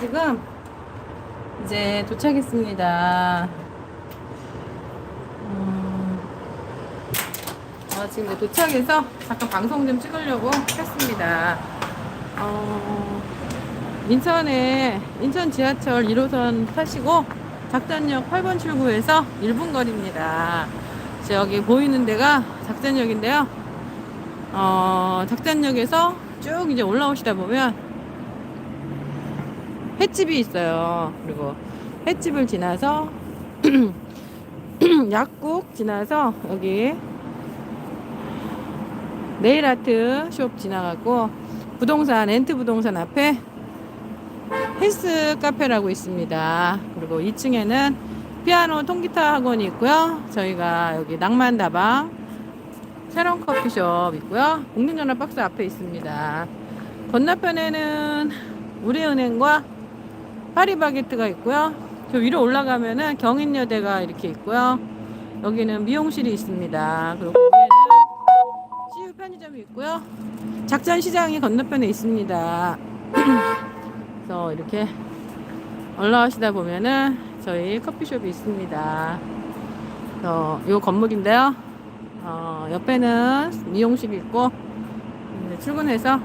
지금 이제 도착했습니다. 음, 아, 지금 도착해서 잠깐 방송 좀 찍으려고 했습니다. 어, 인천에 인천 지하철 1호선 타시고 작전역 8번 출구에서 1분 거리입니다. 저기 보이는 데가 작전역인데요. 어, 작전역에서 쭉 이제 올라오시다 보면 횟집이 있어요. 그리고 횟집을 지나서 약국 지나서 여기 네일 아트 숍 지나가고 부동산 엔트 부동산 앞에 헬스 카페라고 있습니다. 그리고 2층에는 피아노 통기타 학원이 있고요. 저희가 여기 낭만다방 새로운 커피숍 있고요. 공중전화 박스 앞에 있습니다. 건너편에는 우리은행과 파리바게트가 있고요. 저 위로 올라가면은 경인여대가 이렇게 있고요. 여기는 미용실이 있습니다. 그리고 CU 편의점이 있고요. 작전시장이 건너편에 있습니다. 그래서 이렇게 올라오시다 보면은 저희 커피숍이 있습니다. 어, 요 건물인데요. 어, 옆에는 미용실이 있고 출근해서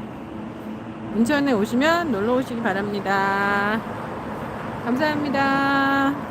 인천에 오시면 놀러 오시기 바랍니다. 감사합니다.